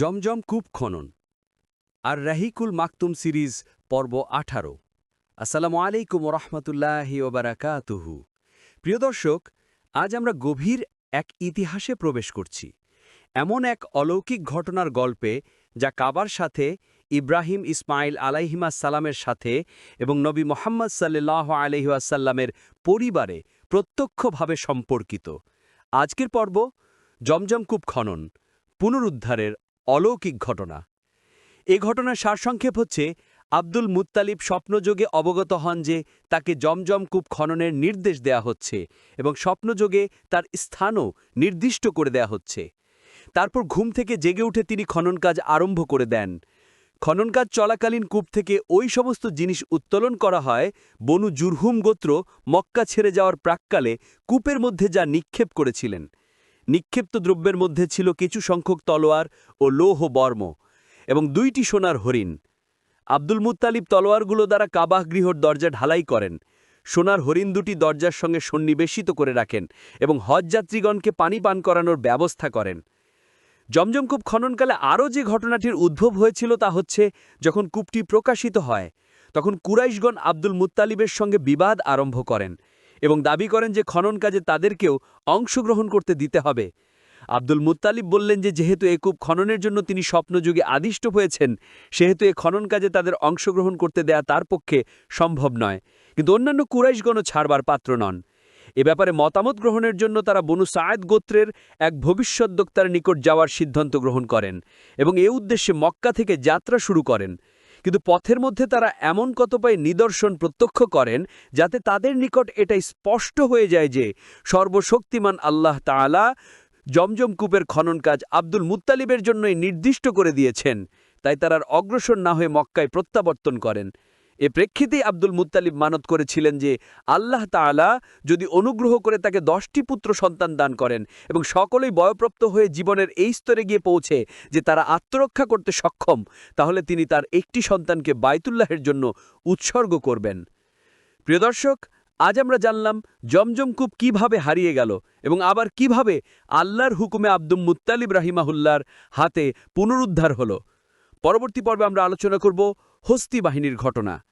জমজম কূপ খনন। আর রাহিকুল মাকতুম সিরিজ, পর্ব আঠারো। আসসালামু আলাইকুম রহমতুল্লাহি ওবারাকাতুহু। প্রিয় দর্শক, আজ আমরা গভীর এক ইতিহাসে প্রবেশ করছি। এমন এক অলৌকিক ঘটনার গল্পে যা কাবার সাথে, ইব্রাহিম ইসমাইল আলাইহিমা সালামের সাথে এবং নবী মোহাম্মদ সাল্লাহ আলহিউসাল্লামের পরিবারে প্রত্যক্ষভাবে সম্পর্কিত। আজকের পর্ব জমজম জমজমকূপ খনন, পুনরুদ্ধারের অলৌকিক ঘটনা। এ ঘটনার সারসংক্ষেপ হচ্ছে, আব্দুল মুত্তালিব স্বপ্নযোগে অবগত হন যে তাকে জমজম কূপ খননের নির্দেশ দেয়া হচ্ছে এবং স্বপ্নযোগে তার স্থানও নির্দিষ্ট করে দেয়া হচ্ছে। তারপর ঘুম থেকে জেগে উঠে তিনি খনন কাজ আরম্ভ করে দেন। খনন কাজ চলাকালীন কূপ থেকে ওই সমস্ত জিনিস উত্তোলন করা হয়, বনু জুরহুম গোত্র মক্কা ছেড়ে যাওয়ার প্রাক্কালে কূপের মধ্যে যা নিক্ষেপ করেছিলেন। নিক্ষিপ্ত দ্রব্যের মধ্যে ছিল কিছু সংখ্যক তলোয়ার ও লৌহ বর্ম এবং দুইটি সোনার হরিণ। আব্দুল মুত্তালিব তলোয়ারগুলো দ্বারা কাবাহ গৃহর দরজা ঢালাই করেন। সোনার হরিণ দুটি দরজার সঙ্গে সন্নিবেশিত করে রাখেন এবং হজযাত্রীগণকে পানি পান করানোর ব্যবস্থা করেন। জমজমকূপ খননকালে আরও যে ঘটনাটির উদ্ভব হয়েছিল তা হচ্ছে যখন কূপটি প্রকাশিত হয়, তখন কুরাইশগণ আব্দুল মুত্তালিবের সঙ্গে বিবাদ আরম্ভ করেন। এবং দাবি করেন যে খনন কাজে তাদেরকেও অংশগ্রহণ করতে দিতে হবে। আব্দুল মুত্তালিব বললেন যে যেহেতু এ কূপ খননের জন্য তিনি স্বপ্নযুগে আদিষ্ট হয়েছেন, সেহেতু এ খনন কাজে তাদের অংশগ্রহণ করতে দেয়া তার পক্ষে সম্ভব নয়। কিন্তু অন্যান্য কুরাইশগণও ছাড়বার পাত্র নন। এ ব্যাপারে মতামত গ্রহণের জন্য তারা বনু সায়েদ গোত্রের এক ভবিষ্যদ্বক্তার নিকট যাওয়ার সিদ্ধান্ত গ্রহণ করেন এবং এ উদ্দেশ্যে মক্কা থেকে যাত্রা শুরু করেন। কিন্তু পথের মধ্যে তারা এমন কতপায় নিদর্শন প্রত্যক্ষ করেন যাতে তাদের নিকট এটাই স্পষ্ট হয়ে যায় যে সর্বশক্তিমান আল্লাহ তাআলা জমজম কূপের খনন কাজ আব্দুল মুত্তালিবের জন্যই নির্দিষ্ট করে দিয়েছেন। তাই তারা অগ্রসর না হয়ে মক্কায় প্রত্যাবর্তন করেন। এ প্রেক্ষিতেই আব্দুল মুত্তালিব মানত করেছিলেন যে আল্লাহ তাআলা যদি অনুগ্রহ করে তাকে দশটি পুত্র সন্তান দান করেন এবং সকলেই বয়প্রাপ্ত হয়ে জীবনের এই স্তরে গিয়ে পৌঁছে যে তারা আত্মরক্ষা করতে সক্ষম, তাহলে তিনি তার একটি সন্তানকে বায়তুল্লাহের জন্য উৎসর্গ করবেন। প্রিয় দর্শক, আজ আমরা জানলাম জমজমকূপ কীভাবে হারিয়ে গেল এবং আবার কীভাবে আল্লাহর হুকুমে আব্দুল মুত্তালিব রাহিমাহুল্লার হাতে পুনরুদ্ধার হল। পরবর্তী পর্বে আমরা আলোচনা করব হস্তি বাহিনীর ঘটনা।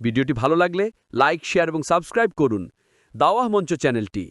ভিডিওটি ভালো লাগলে লাইক শেয়ার এবং সাবস্ক্রাইব করুন। দাওয়াহ মঞ্চ চ্যানেলটি।